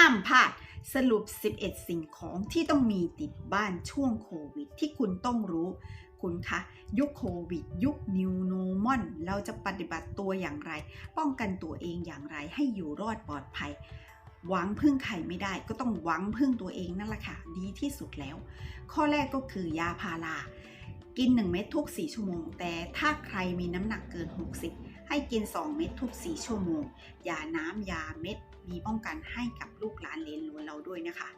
ห้ามพลาดสรุป 11 สิ่งของที่ต้องมีติดบ้านช่วงโควิด ที่คุณต้องรู้คุณคะยุคโควิด ยุค New Normal เราจะปฏิบัติตัวอย่างไร ป้องกันตัวเองอย่างไรให้อยู่รอดปลอดภัย หวังพึ่งใครไม่ได้ ก็ต้องหวังพึ่งตัวเองนั่นแหละค่ะ ดีที่สุดแล้ว ข้อแรกก็คือยาพารา กิน 1 เม็ดทุก 4 ชั่วโมง แต่ถ้าใครมีน้ำหนักเกิน 60 ให้กิน 2 เม็ดทุก 4 ชั่วโมง ยาน้ำยาเม็ดมีป้องกันให้กับลูกหลานเลนหลวนเราด้วยนะคะ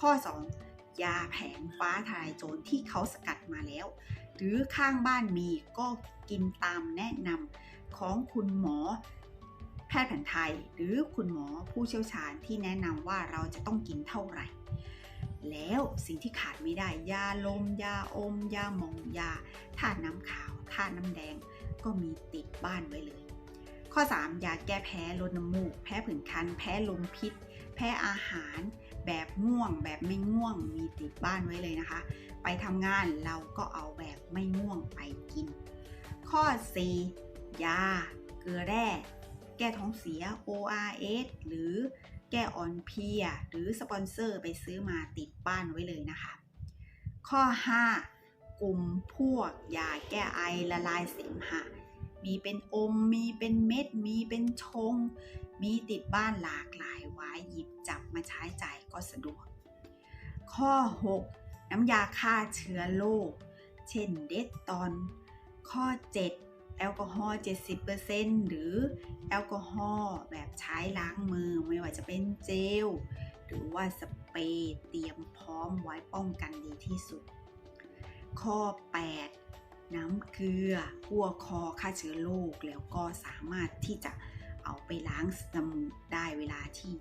ข้อ 2 ยาแผงฟ้าทลายโจรที่เขาสกัดมาแล้ว หรือข้างบ้านมีก็กินตามแนะนำของคุณหมอแพทย์แผนไทย หรือคุณหมอผู้เชี่ยวชาญที่แนะนำว่าเราจะต้องกินเท่าไหร่ แล้วสิ่งที่ขาดไม่ได้ ยาลม ยาอม ยาหมอง ยาธาตุน้ำขาวธาตุน้ำแดง ก็มีติดบ้านไว้เลย ข้อ 3 ยาแก้แพ้ลดน้ำมูก แพ้ผื่นคัน แพ้ลมพิษ แพ้อาหาร แบบง่วง แบบไม่ง่วง มีติดบ้านไว้เลยนะคะ ไปทำงานเราก็เอาแบบไม่ง่วงไปกิน ข้อ 4 ยา เกลือแร่ แก้ท้องเสีย ORS หรือ แก้อ่อนเพีย หรือสปอนเซอร์ไปซื้อมาติดบ้านไว้เลยนะคะ ข้อ 5 กลุ่มพวกยาแก้ไอละลายเสมหะ มีเป็นอม มีเป็นเม็ด มีเป็นชง มีติดบ้านหลากหลายไว้หยิบจับมาใช้จ่ายก็สะดวก ข้อ 6 น้ำยาฆ่าเชื้อโรค เช่นเดตตอน ข้อ 7 แอลกอฮอล์ 70%หรือแอลกอฮอล์แบบใช้ล้างมือ ไม่ว่าจะเป็นเจล หรือว่าสเปรย์เตรียมพร้อมไว้ป้องกันดีที่สุด ข้อ 8 น้ำเกลือกัวคอฆ่าเชื้อโรคแล้วก็สามารถที่จะเอาไปล้างสมูกได้เวลาที่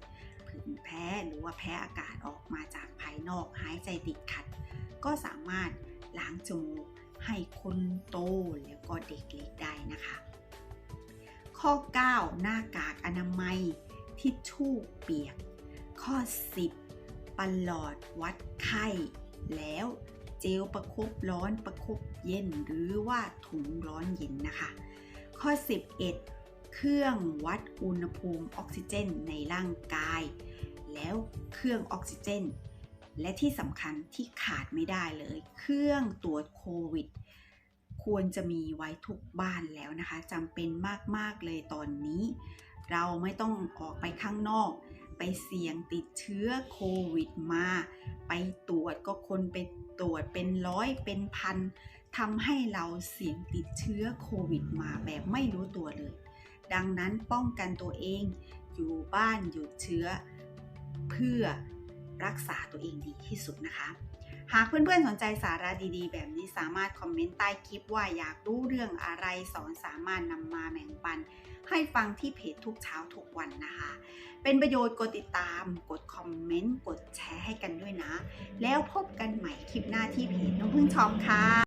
ผื่นแพ้หรือว่าแพ้อากาศออกมาจากภายนอกหายใจติดขัด ก็สามารถล้างจมูก ให้คนโตแล้วก็เด็กเล็กได้นะคะ ข้อ 9 หน้ากากอนามัย ทิชชู่เปียก ข้อ 10ปลอดวัดไข้ แล้วเจลประคบร้อนประคบเย็นหรือว่าถุงร้อนเย็นนะคะ ข้อ 11 เครื่องวัดอุณหภูมิออกซิเจนในร่างกาย แล้วเครื่องออกซิเจน และที่สำคัญที่ขาดไม่ได้เลย เครื่องตรวจโควิด ควรจะมีไว้ทุกบ้านแล้วนะคะจำเป็นมาก ๆ เลยตอนนี้ เราไม่ต้องออกไปข้างนอก ไปเสี่ยงติดเชื้อโควิดมา ไปตรวจก็คนไปตรวจเป็นร้อยเป็นพันทำให้เราเสี่ยงติดเชื้อโควิดมาแบบไม่รู้ตัวเลย ดังนั้นป้องกันตัวเอง อยู่บ้านหยุดเชื้อ เพื่อ รักษาตัวเองดีที่สุดนะคะ หากเพื่อนๆสนใจสาระดีๆ แบบนี้สามารถคอมเมนต์ใต้คลิปว่าอยากรู้เรื่องอะไรสอนสามารถนำมาแบ่งปัน ให้ฟังที่เพจทุกเช้าทุกวันนะคะ เป็นประโยชน์กดติดตาม กดคอมเมนต์ กดแชร์ให้กันด้วยนะ แล้วพบกันใหม่คลิปหน้าที่เพจน้องพึ่งชอมค่ะ